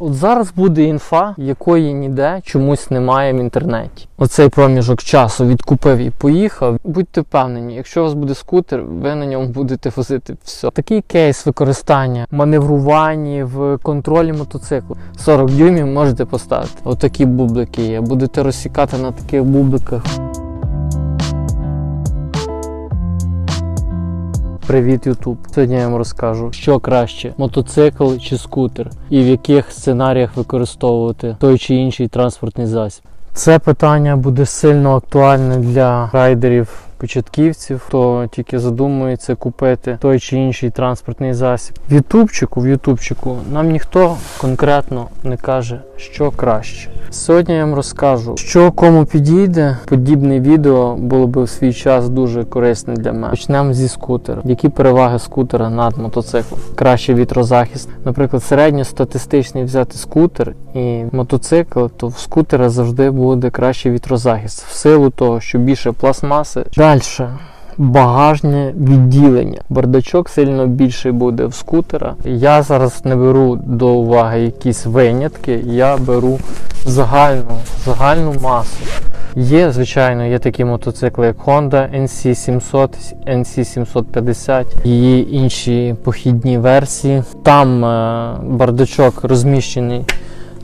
От зараз буде інфа, якої ніде чомусь немає в інтернеті. Оцей проміжок часу відкупив і поїхав. Будьте впевнені, якщо у вас буде скутер, ви на ньому будете возити все. Такий кейс використання маневруванні в контролі мотоциклу. 40 дюймів можете поставити. Отакі бублики є. Будете розсікати на таких бубликах. Привіт, Ютуб! Сьогодні я вам розкажу, що краще мотоцикл чи скутер, і в яких сценаріях використовувати той чи інший транспортний засіб. Це питання буде сильно актуальне для райдерів. Початківців, хто тільки задумується купити той чи інший транспортний засіб. В Ютубчику, в Ютубчику нам ніхто конкретно не каже, що краще. Сьогодні я вам розкажу, що кому підійде. Подібне відео було би в свій час дуже корисне для мене. Почнемо зі скутера. Які переваги скутера над мотоциклом? Кращий вітрозахист. Наприклад, середньостатистичний взяти скутер і мотоцикл, то в скутера завжди буде кращий вітрозахист в силу того, що більше пластмаси. Далі. Багажне відділення. Бардачок сильно більший буде в скутера. Я зараз не беру до уваги якісь винятки, я беру загальну, загальну масу. Є, звичайно, є такі мотоцикли, як Honda NC700, NC750 і інші похідні версії. Там е, бардачок розміщений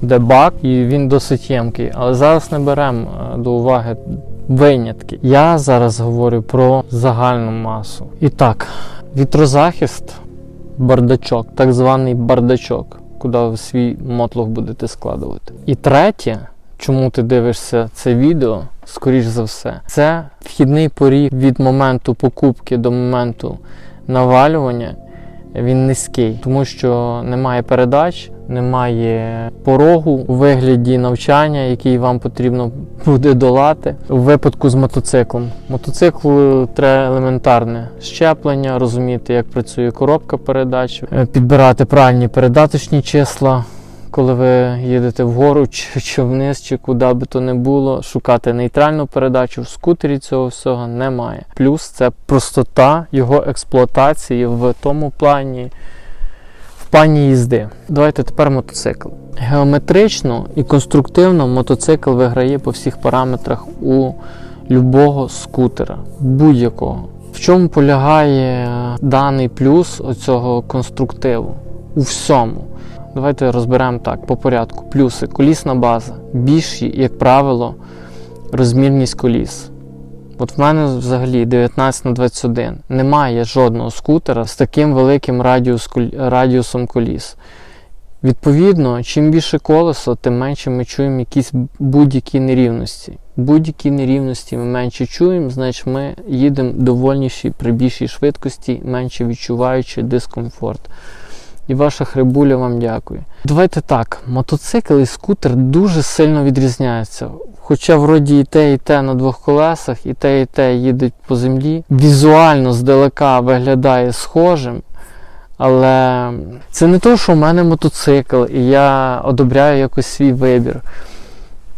де бак, і він досить ємкий. Але зараз не беремо е, до уваги винятки. Я зараз говорю про загальну масу. І так, вітрозахист, бардачок, так званий бардачок, куди ви свій мотлох будете складувати. І третє, чому ти дивишся це відео, скоріш за все, це вхідний поріг від моменту покупки до моменту навалювання. Він низький, тому що немає передач, немає порогу у вигляді навчання, який вам потрібно буде долати у випадку з мотоциклом. Мотоциклу треба елементарне щеплення, розуміти, як працює коробка передач, е, підбирати правильні передаточні числа. Коли ви їдете вгору чи, чи вниз, чи куди би то не було, шукати нейтральну передачу в скутері цього всього немає. Плюс це простота його експлуатації в тому плані, в плані їзди. Давайте тепер мотоцикл. Геометрично і конструктивно мотоцикл виграє по всіх параметрах у любого скутера, будь-якого. В чому полягає даний плюс оцього конструктиву? У всьому. Давайте розберемо так по порядку. Плюси, колісна база, більші, як правило, розмірність коліс. От в мене взагалі 19 на 21. Немає жодного скутера з таким великим радіус, радіусом коліс. Відповідно, чим більше колесо, тим менше ми чуємо якісь будь-які нерівності. Будь-які нерівності ми менше чуємо, значить ми їдемо довольніші при більшій швидкості, менше відчуваючи дискомфорт. І ваша хребуля вам дякує. Давайте так, мотоцикл і скутер дуже сильно відрізняються. Хоча вроді і те, і те на двох колесах, і те, і те їдуть по землі. Візуально здалека виглядає схожим. Але це не то, що в мене мотоцикл, і я одобряю якось свій вибір.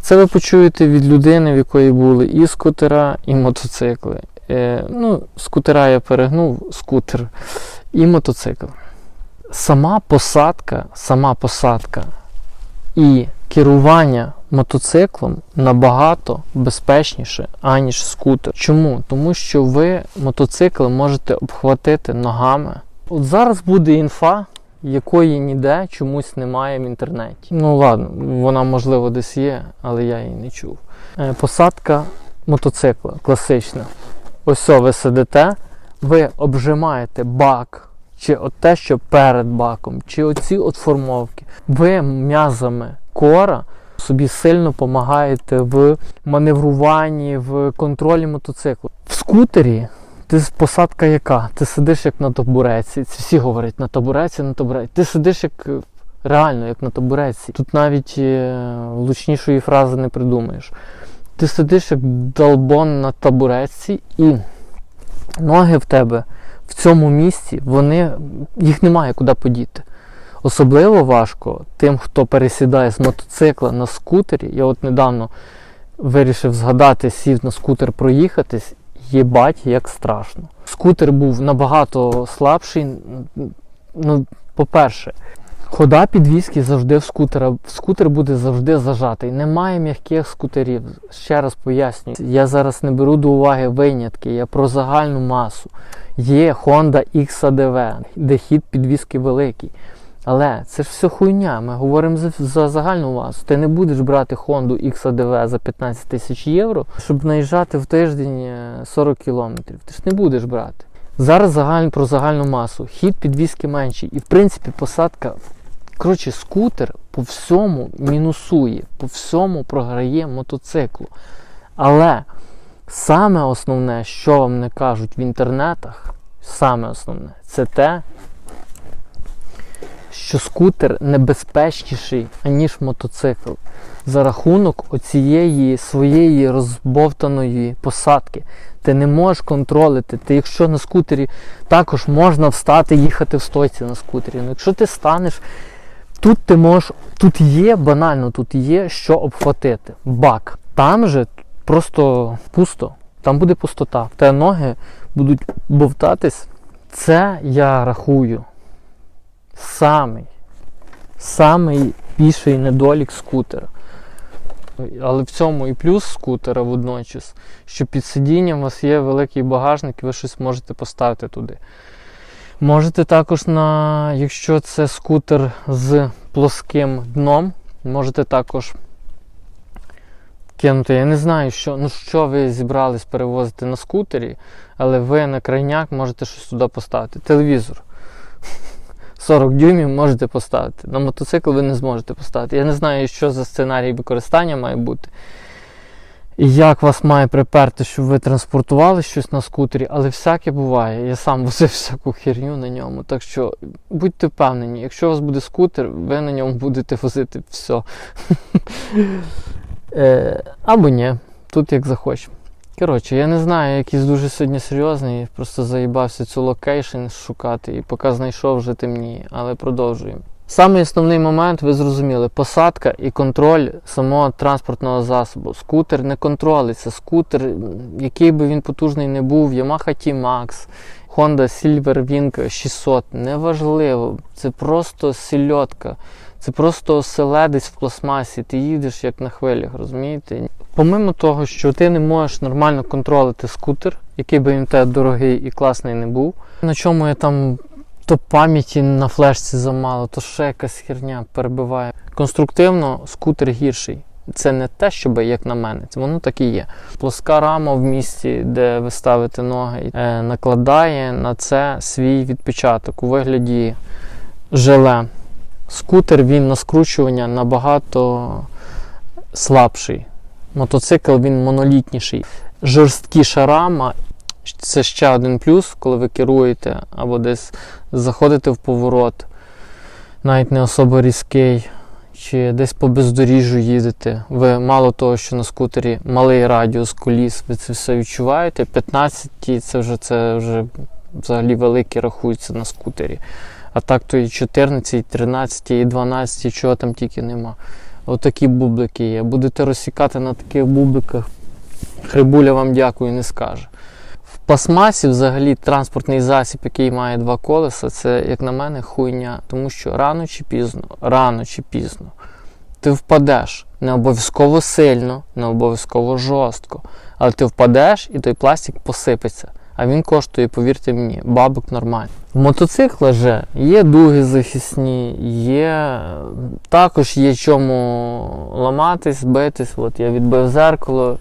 Це ви почуєте від людини, в якої були і скутера, і мотоцикли. Е, ну, скутера я перегнув, скутер і мотоцикл. Сама посадка, сама посадка і керування мотоциклом набагато безпечніше, аніж скутер. Чому? Тому що ви мотоцикл можете обхватити ногами. От зараз буде інфа, якої ніде чомусь немає в інтернеті. Ну ладно, вона можливо десь є, але я її не чув. Е, Посадка мотоцикла класична. Ось ви сидите, ви обжимаєте бак чи от те, що перед баком, чи оці от формовки. Ви м'язами кора собі сильно допомагаєте в маневруванні, в контролі мотоциклу. В скутері ти посадка яка? Ти сидиш як на табуреці. Це всі говорять на табуреці, на табуреці. Ти сидиш як е, реально, як на табуреці. Тут навіть е, влучнішої фрази не придумаєш. Ти сидиш як долбон на табуреці і ноги в тебе в цьому місці вони, їх немає куди подіти. Особливо важко тим, хто пересідає з мотоцикла на скутері. Я от недавно вирішив згадати, сів на скутер проїхатись, єбать, як страшно. Скутер був набагато слабший. Ну, по-перше, Хода підвіски завжди в скутера. Скутер буде завжди зажатий. Немає м'яких скутерів. Ще раз пояснюю. Я зараз не беру до уваги винятки, я про загальну масу. Є Honda XADV, де хід підвіски великий. Але це ж все хуйня. Ми говоримо за, за загальну масу. Ти не будеш брати Honda XADV за 15 тисяч євро, щоб наїжджати в тиждень е, 40 кілометрів. Ти ж не будеш брати. Зараз загаль, про загальну масу. Хід підвіски менший. І в принципі посадка. Коротше, скутер по всьому мінусує, по всьому програє мотоциклу. Але саме основне, що вам не кажуть в інтернетах, саме основне, це те, що скутер небезпечніший, аніж мотоцикл. За рахунок оцієї своєї розбовтаної посадки. Ти не можеш контролити. Ти, якщо на скутері також можна встати, їхати в стойці на скутері. Ну, якщо ти станеш, тут ти можеш, тут є банально, тут є що обхватити. Бак. Там же просто пусто. Там буде пустота. В тебе ноги будуть бовтатись. Це я рахую самий, самий більший недолік скутера. Але в цьому і плюс скутера водночас, що під сидінням у вас є великий багажник, і ви щось можете поставити туди. Можете також, на, якщо це скутер з плоским дном, можете також кинути. Я не знаю, що, ну, що ви зібрались перевозити на скутері, але ви на крайняк можете щось туди поставити. Телевізор. 40 дюймів можете поставити. На мотоцикл ви не зможете поставити. Я не знаю, що за сценарій використання має бути. І як вас має приперти, щоб ви транспортували щось на скутері, але всяке буває. Я сам возив всяку херню на ньому. Так що будьте впевнені, якщо у вас буде скутер, ви на ньому будете возити все. Е, Або ні, тут як захочемо. Коротше, я не знаю, якийсь дуже сьогодні серйозний, просто заїбався цю локейшн шукати і поки знайшов вже темніє, але продовжуємо. Самий основний момент, ви зрозуміли, посадка і контроль самого транспортного засобу. Скутер не контролиться. Скутер, який би він потужний не був, Yamaha T-Max, Honda Silver Wing 600, неважливо. Це просто сільотка. Це просто оселедець в пластмасі, ти їдеш як на хвилях, розумієте? Помимо того, що ти не можеш нормально контролити скутер, який би він тебе дорогий і класний не був. На чому я там то пам'яті на флешці замало, то ще якась херня перебиває. Конструктивно скутер гірший. Це не те, щоб як на мене, це воно так і є. Плоска рама в місці, де ви ставите ноги, е, накладає на це свій відпечаток у вигляді желе. Скутер він на скручування набагато слабший. Мотоцикл він монолітніший. Жорсткіша рама це ще один плюс, коли ви керуєте або десь заходите в поворот, навіть не особо різкий, чи десь по бездоріжжю їдете. Ви мало того, що на скутері малий радіус коліс, ви це все відчуваєте. 15 це вже це вже взагалі великі рахуються на скутері. А так то і 14, і 13, і 12, чого там тільки нема. Отакі бублики є. Будете розсікати на таких бубликах. Хрибуля вам дякую не скаже. Пластмасі взагалі транспортний засіб, який має два колеса, це, як на мене, хуйня. Тому що рано чи пізно, рано чи пізно, ти впадеш не обов'язково сильно, не обов'язково жорстко. Але ти впадеш і той пластик посипеться. А він коштує, повірте мені, бабок нормально. В мотоцикла же є дуги захисні, є також є чому ламатись, битись. От я відбив зеркало,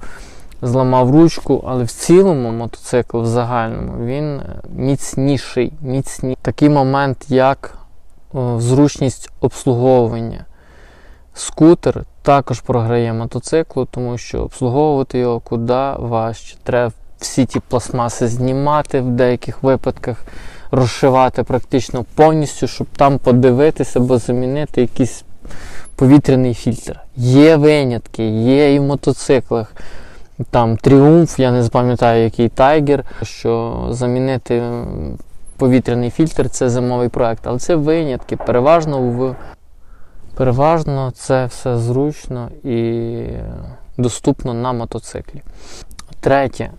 зламав ручку, але в цілому мотоцикл в загальному він міцніший. міцніший. Такий момент, як о, зручність обслуговування. Скутер також програє мотоциклу, тому що обслуговувати його куди важче. Треба всі ті пластмаси знімати в деяких випадках, розшивати практично повністю, щоб там подивитися або замінити якийсь повітряний фільтр. Є винятки, є і в мотоциклах. Там Тріумф, я не пам'ятаю, який тайгер, що замінити повітряний фільтр це зимовий проект. Але це винятки. Переважно в переважно це все зручно і доступно на мотоциклі. Третє.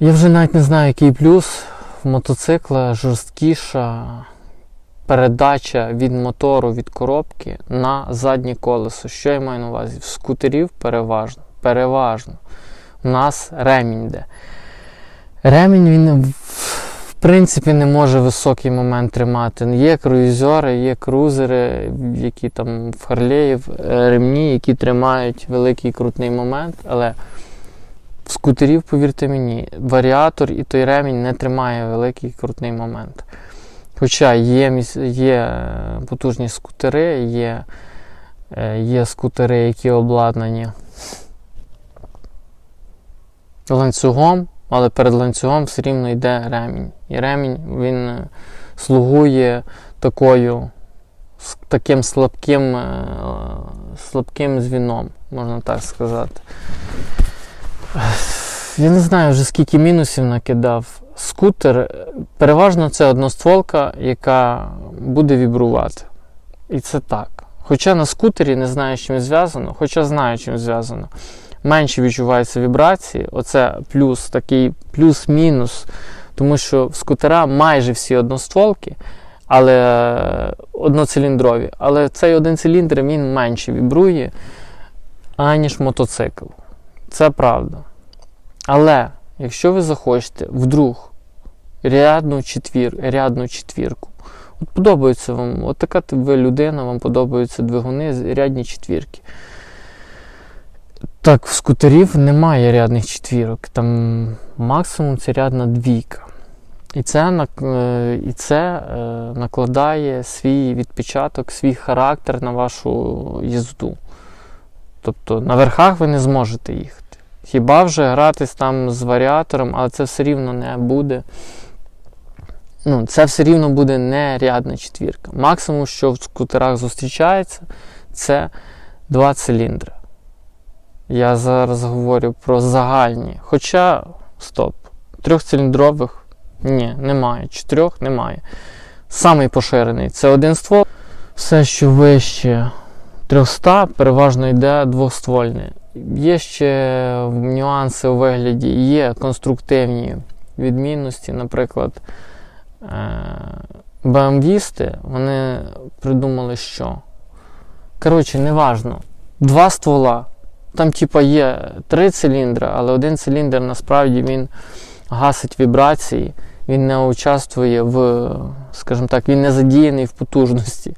Я вже навіть не знаю, який плюс в мотоцикла жорсткіша передача від мотору від коробки на заднє колесо. Що я маю на увазі? В скутерів переважно. Переважно. У нас ремінь йде. Ремінь він в- в принципі не може високий момент тримати. Є круїзери, є крузери, які там в Харлеїв е, ремні, які тримають великий крутний момент, але в скутерів, повірте мені, варіатор і той ремінь не тримає великий крутний момент. Хоча є, є е, потужні скутери, є, е, є скутери, які обладнані ланцюгом, але перед ланцюгом все рівно йде ремінь. І ремінь він е, слугує такою, таким слабким, е, слабким звіном, можна так сказати. Я не знаю вже скільки мінусів накидав. Скутер переважно це одностволка, яка буде вібрувати. І це так. Хоча на скутері не знаю, чим зв'язано, хоча знаю, чим зв'язано. Менше відчуваються вібрації. Оце плюс, такий плюс-мінус. Тому що в скутера майже всі одностволки, але е, одноциліндрові. Але цей один циліндр він менше вібрує, аніж мотоцикл. Це правда. Але якщо ви захочете вдруг рядну, четвір, рядну четвірку, от подобається вам, от така ви людина, вам подобаються двигуни, рядні четвірки. Так, в скутерів немає рядних четвірок. Там максимум це рядна двійка. І це, е, і це е, накладає свій відпечаток, свій характер на вашу їзду. Тобто на верхах ви не зможете їхати. Хіба вже гратись там з варіатором, але це все рівно не буде. Ну, це все рівно буде не рядна четвірка. Максимум, що в скутерах зустрічається, це два циліндри. Я зараз говорю про загальні. Хоча, стоп, трьохциліндрових ні, немає. Чотирьох немає. Самий поширений це один ствол. Все, що вище 300, переважно йде двоствольне. Є ще нюанси у вигляді, є конструктивні відмінності, наприклад. БМВісти, вони придумали, що. Коротше, неважно. Два ствола. Там, типа, є три циліндри, але один циліндр насправді він гасить вібрації, він не участвує в, скажімо так, він не задіяний в потужності.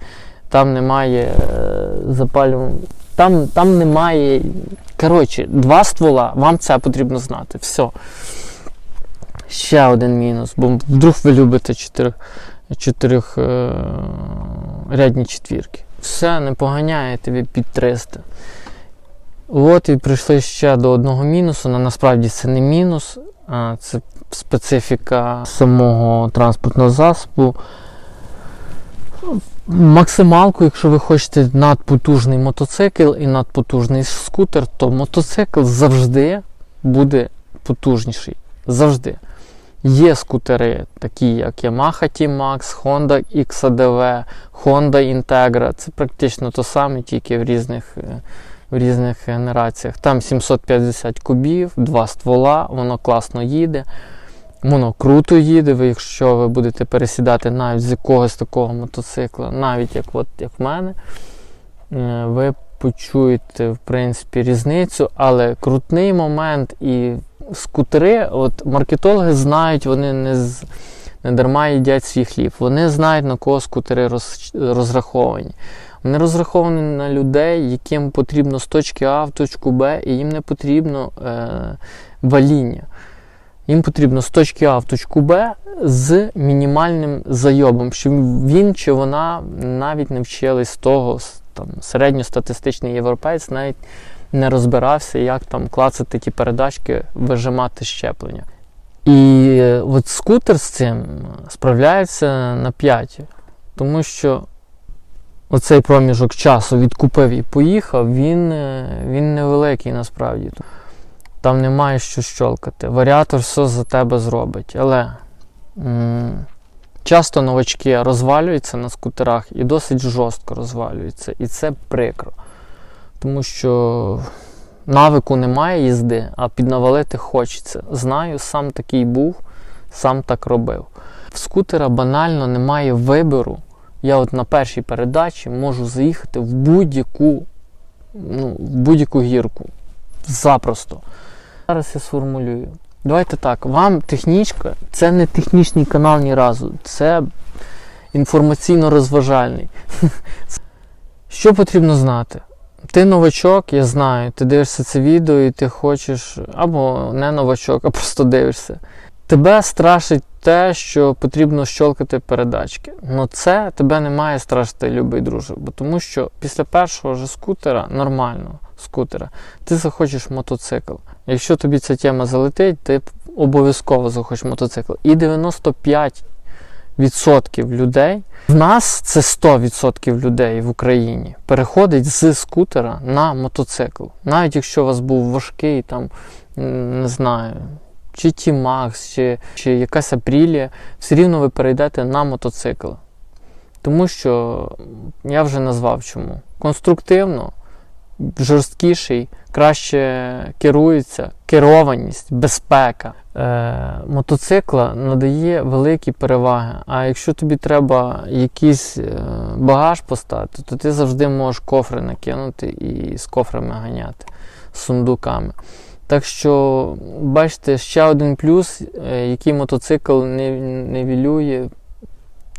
Там немає е, запалювання. Там, там немає. Коротше, два ствола, вам це потрібно знати. Все. Ще один мінус, бо вдруг ви любите чотирьох, чотирьох е, рядні четвірки. Все, не поганяє тобі під 300. От і прийшли ще до одного мінусу. але насправді це не мінус, а це специфіка самого транспортного засобу. Максималку, якщо ви хочете надпотужний мотоцикл і надпотужний скутер, то мотоцикл завжди буде потужніший. Завжди. Є скутери, такі як Yamaha T-Max, Honda XADV, Honda Integra. Це практично то саме, тільки в різних, е, в різних генераціях. Там 750 кубів, два ствола, воно класно їде. Воно круто їде, ви, якщо ви будете пересідати навіть з якогось такого мотоцикла, навіть як от, як в мене, е, ви почуєте в принципі різницю, але крутний момент і скутери, от маркетологи знають, вони не, з, не дарма їдять свій хліб. Вони знають, на кого скутери роз, розраховані. Вони розраховані на людей, яким потрібно з точки А в точку Б, і їм не потрібно е, ваління. Їм потрібно з точки А в точку Б з мінімальним зайобом, щоб він чи вона навіть не вчились того, там, середньостатистичний європейць навіть не розбирався, як там клацати ті передачки, вижимати щеплення. І е, от скутер з цим справляється на п'яті, тому що оцей проміжок часу відкупив і поїхав, він, е, він невеликий насправді. Там немає що щолкати. Варіатор все за тебе зробить. Але м- часто новачки розвалюються на скутерах і досить жорстко розвалюються. І це прикро. Тому що навику немає їзди, а піднавалити хочеться. Знаю, сам такий був, сам так робив. В скутера банально немає вибору, я от на першій передачі можу заїхати в будь-яку ну, в будь-яку гірку. Запросто. Зараз я сформулюю. Давайте так, вам технічка це не технічний канал ні разу, це інформаційно-розважальний. Що потрібно знати? Ти новачок, я знаю, ти дивишся це відео і ти хочеш, або не новачок, а просто дивишся. Тебе страшить те, що потрібно щолкати передачки. Ну це тебе не має страшити, любий друже. Бо тому що після першого ж скутера, нормального скутера, ти захочеш мотоцикл. Якщо тобі ця тема залетить, ти обов'язково захочеш мотоцикл. І 95% людей, в нас це 100% людей в Україні, переходить з скутера на мотоцикл. Навіть якщо у вас був важкий, там, не знаю, чи T-Max, чи, чи якась Апрілія, все рівно ви перейдете на мотоцикл. Тому що я вже назвав чому. Конструктивно, жорсткіший, краще керується, керованість, безпека. Е, мотоцикла надає великі переваги. А якщо тобі треба якийсь е, багаж поставити, то ти завжди можеш кофри накинути і з кофрами ганяти, з сундуками. Так що, бачите, ще один плюс, е, який мотоцикл не нивелює,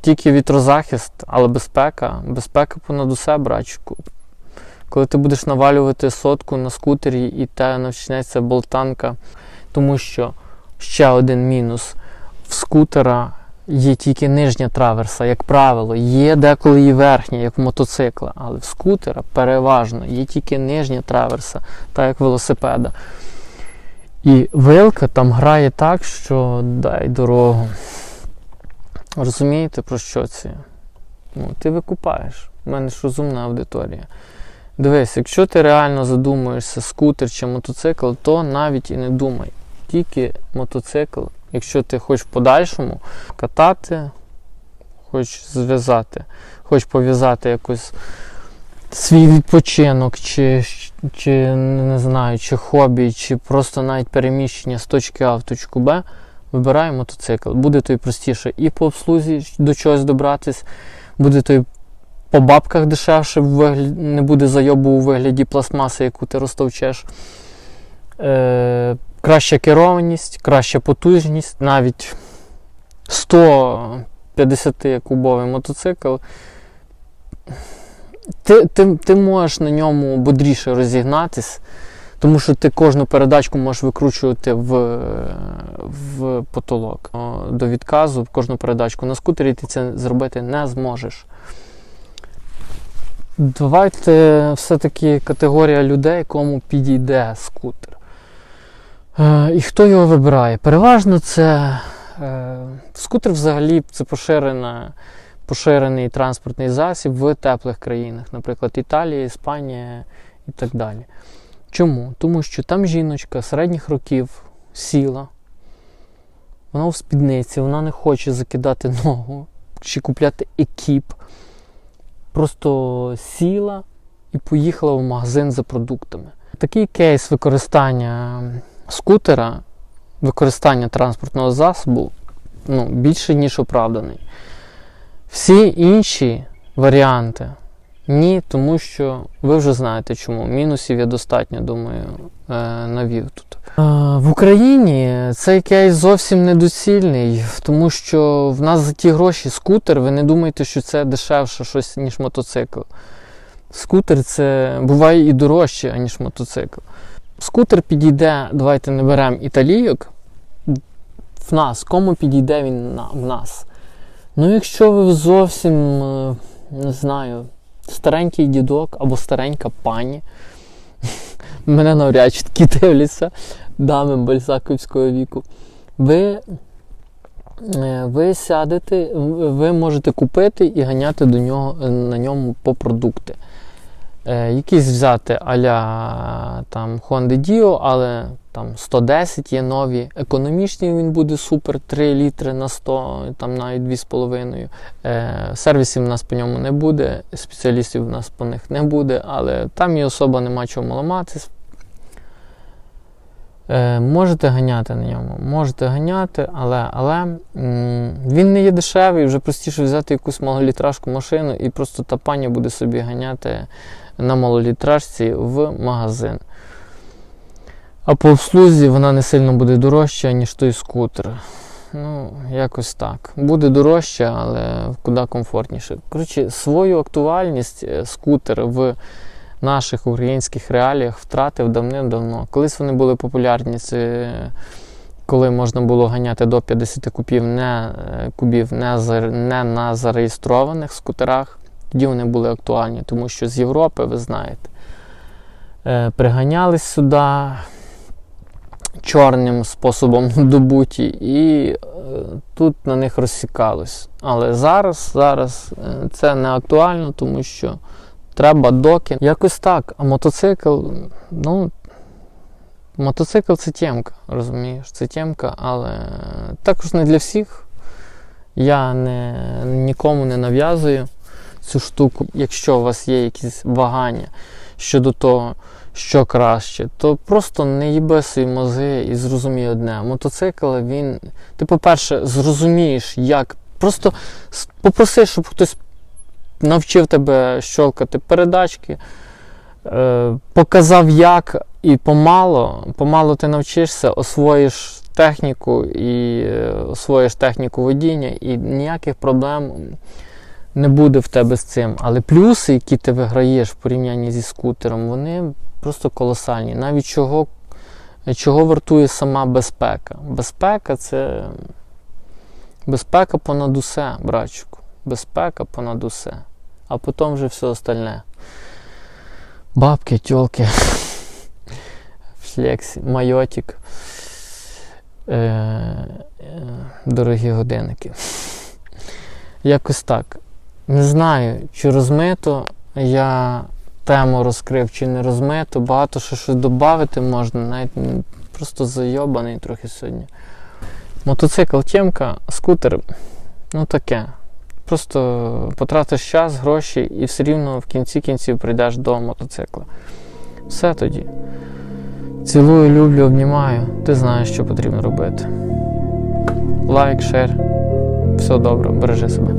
тільки вітрозахист, але безпека. Безпека понад усе, братчику. Коли ти будеш навалювати сотку на скутері і те почнеться болтанка, тому що ще один мінус в скутера є тільки нижня траверса, як правило, є деколи і верхня, як в мотоцикла, але в скутера переважно є тільки нижня траверса, так як велосипеда. І вилка там грає так, що дай дорогу. Розумієте, про що це? Ну, ти викупаєш. У мене ж розумна аудиторія. Дивись, якщо ти реально задумуєшся, скутер чи мотоцикл, то навіть і не думай. Тільки мотоцикл, якщо ти хочеш в подальшому катати, хочеш зв'язати, хочеш пов'язати якось свій відпочинок, чи, чи не знаю, чи хобі, чи просто навіть переміщення з точки А в точку Б, вибирай мотоцикл. Буде тобі простіше і по обслузі до чогось добратись, буде тобі по бабках дешевше, не буде зайобу у вигляді пластмаси, яку ти розтовчеш. Е... Краща керованість, краща потужність, навіть 150-кубовий мотоцикл. Ти, ти, ти можеш на ньому бодріше розігнатись, тому що ти кожну передачку можеш викручувати в в потолок. До відказу в кожну передачку на скутері ти це зробити не зможеш. Давайте все-таки категорія людей, кому підійде скутер. Е, і хто його вибирає? Переважно це е, скутер взагалі це поширена, поширений транспортний засіб в теплих країнах, наприклад, Італія, Іспанія і так далі. Чому? Тому що там жіночка середніх років сіла, вона в спідниці, вона не хоче закидати ногу чи купляти екіп просто сіла і поїхала в магазин за продуктами. Такий кейс використання скутера, використання транспортного засобу ну, більше, ніж оправданий. Всі інші варіанти ні, тому що ви вже знаєте чому. Мінусів я достатньо, думаю, е, навів тут. Е, в Україні цей кейс зовсім недоцільний, тому що в нас за ті гроші скутер, ви не думаєте, що це дешевше щось, ніж мотоцикл. Скутер це буває і дорожче, ніж мотоцикл. Скутер підійде, давайте не беремо італійок. В нас, кому підійде він в нас? Ну, якщо ви зовсім е, не знаю старенький дідок або старенька пані. Мене навряд чи такі дивляться дами бальзаковського віку. Ви е, ви сядете, ви можете купити і ганяти до нього, на ньому по продукти. Е, якісь взяти а-ля там Honda Dio, але там 110 є нові. Економічний він буде супер, 3 літри на 100, там навіть 2,5. Е, сервісів у нас по ньому не буде, спеціалістів у нас по них не буде, але там і особа нема чому ламатись. Е, можете ганяти на ньому, можете ганяти, але, але м, він не є дешевий, вже простіше взяти якусь малолітражку машину і просто та пані буде собі ганяти на малолітражці в магазин. А по обслузі вона не сильно буде дорожча, ніж той скутер. Ну, якось так. Буде дорожче, але куди комфортніше. Коротше, свою актуальність е, скутер в наших українських реаліях втратив давним-давно. Колись вони були популярні, це коли можна було ганяти до 50 кубів не, е, кубів не, зар- не на зареєстрованих скутерах. Тоді вони були актуальні, тому що з Європи, ви знаєте, е, приганялись сюди чорним способом добуті, і е, тут на них розсікалось. Але зараз, зараз е, це не актуально, тому що треба доки. Якось так. А мотоцикл, ну. Мотоцикл це тємка, розумієш? Це тємка, але також не для всіх. Я не, нікому не нав'язую цю штуку. Якщо у вас є якісь вагання щодо того, що краще, то просто не їби свої мозги і зрозумій одне. Мотоцикл, він. Ти, по-перше, зрозумієш, як. Просто попроси, щоб хтось навчив тебе щолкати передачки, е, показав, як, і помало, помало ти навчишся, освоїш техніку і е, освоїш техніку водіння, і ніяких проблем не буде в тебе з цим. Але плюси, які ти виграєш в порівнянні зі скутером, вони просто колосальні. Навіть чого, чого вартує сама безпека. Безпека це безпека понад усе, братчику. Безпека понад усе. А потім вже все остальне. Бабки, тьолки, флексі, майотик, е, е, дорогі годинники. Якось так. Не знаю, чи розмито я тему розкрив, чи не розмито. Багато що щось додати можна, навіть просто зайобаний трохи сьогодні. Мотоцикл тємка, скутер, ну таке. Просто потратиш час, гроші і все рівно в кінці кінців прийдеш до мотоцикла. Все тоді. Цілую, люблю, обнімаю. Ти знаєш, що потрібно робити. Лайк, шер. Все добре, бережи себе.